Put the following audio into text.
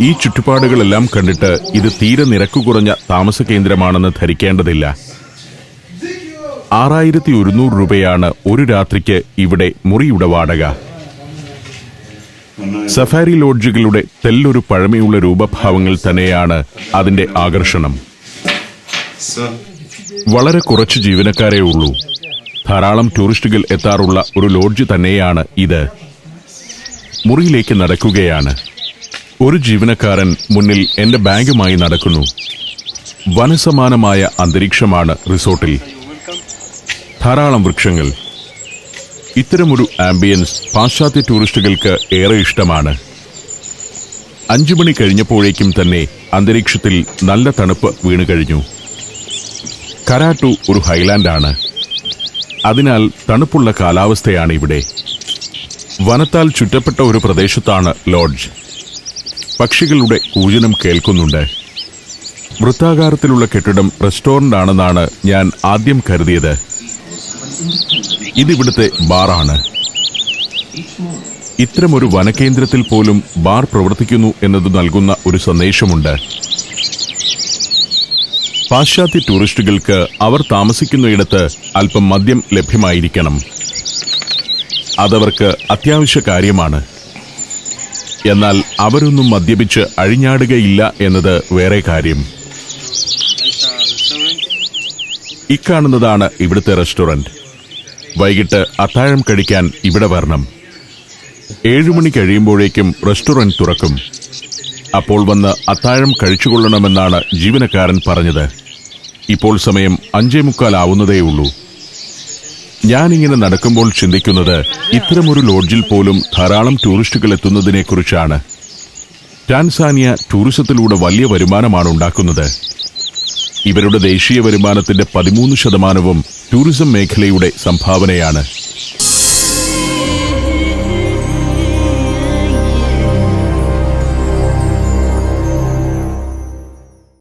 ഈ ചുറ്റുപാടുകളെല്ലാം കണ്ടിട്ട് ഇത് തീരെ നിരക്കു കുറഞ്ഞ താമസ കേന്ദ്രമാണെന്ന് ധരിക്കേണ്ടതില്ല. ആറായിരത്തി ഒരുന്നൂറ് രൂപയാണ് ഒരു രാത്രിക്ക് ഇവിടെ മുറിയുടെ വാടക. സഫാരി ലോഡ്ജുകളുടെ തെല്ലൊരു പഴമയുള്ള രൂപഭാവങ്ങൾ തന്നെയാണ് അതിന്റെ ആകർഷണം. വളരെ കുറച്ച് ജീവനക്കാരേ ഉള്ളൂ. ധാരാളം ടൂറിസ്റ്റുകൾ എത്താറുള്ള ഒരു ലോഡ്ജ് തന്നെയാണ് ഇത്. മുറിയിലേക്ക് നടക്കുകയാണ്. ഒരു ജീവനക്കാരൻ മുന്നിൽ എന്റെ ബാഗുമായി നടക്കുന്നു. വനസമാനമായ അന്തരീക്ഷമാണ് റിസോർട്ടിൽ. ധാരാളം വൃക്ഷങ്ങൾ. ഇത്തരമൊരു ആംബിയൻസ് പാശ്ചാത്യ ടൂറിസ്റ്റുകൾക്ക് ഏറെ ഇഷ്ടമാണ്. അഞ്ചു മണി കഴിഞ്ഞപ്പോഴേക്കും തന്നെ അന്തരീക്ഷത്തിൽ നല്ല തണുപ്പ് വീണു കഴിഞ്ഞു. കരാട്ടു ഒരു ഹൈലാൻഡാണ്. അതിനാൽ തണുപ്പുള്ള കാലാവസ്ഥയാണ് ഇവിടെ. വനത്താൽ ചുറ്റപ്പെട്ട ഒരു പ്രദേശത്താണ് ലോഡ്ജ്. പക്ഷികളുടെ കൂജനം കേൾക്കുന്നുണ്ട്. വൃത്താകാരത്തിലുള്ള കെട്ടിടം റെസ്റ്റോറന്റ് ആണെന്നാണ് ഞാൻ ആദ്യം കരുതിയത്. ഇതിവിടുത്തെ ബാറാണ്. ഇത്തരമൊരു വനകേന്ദ്രത്തിൽ പോലും ബാർ പ്രവർത്തിക്കുന്നു എന്നത് നൽകുന്ന ഒരു സന്ദേശമുണ്ട്. പാശ്ചാത്യ ടൂറിസ്റ്റുകൾക്ക് അവർ താമസിക്കുന്നയിടത്ത് അല്പം മദ്യം ലഭ്യമായിരിക്കണം. അതവർക്ക് അത്യാവശ്യ കാര്യമാണ്. എന്നാൽ അവരൊന്നും മദ്യപിച്ച് അഴിഞ്ഞാടുകയില്ല എന്നത് വേറെ കാര്യം. ഇക്കാണുന്നതാണ് ഇവിടുത്തെ റെസ്റ്റോറന്റ്. വൈകിട്ട് അത്താഴം കഴിക്കാൻ ഇവിടെ വരണം. ഏഴുമണി കഴിയുമ്പോഴേക്കും റെസ്റ്റോറന്റ് തുറക്കും. അപ്പോൾ വന്ന് അത്താഴം കഴിച്ചുകൊള്ളണമെന്നാണ് ജീവനക്കാരൻ പറഞ്ഞത്. ഇപ്പോൾ സമയം അഞ്ചേ മുക്കാലാവുന്നതേ ഉള്ളൂ ഞാനിങ്ങനെ നടക്കുമ്പോൾ ചിന്തിക്കുന്നത് ഇത്തരമൊരു ലോഡ്ജിൽ പോലും ധാരാളം ടൂറിസ്റ്റുകൾ എത്തുന്നതിനെക്കുറിച്ചാണ്. ടാൻസാനിയ ടൂറിസത്തിലൂടെ വലിയ വരുമാനമാണ് ഉണ്ടാക്കുന്നത്. ഇവരുടെ ദേശീയ വരുമാനത്തിന്റെ പതിമൂന്ന് ശതമാനവും ടൂറിസം മേഖലയുടെ സംഭാവനയാണ്.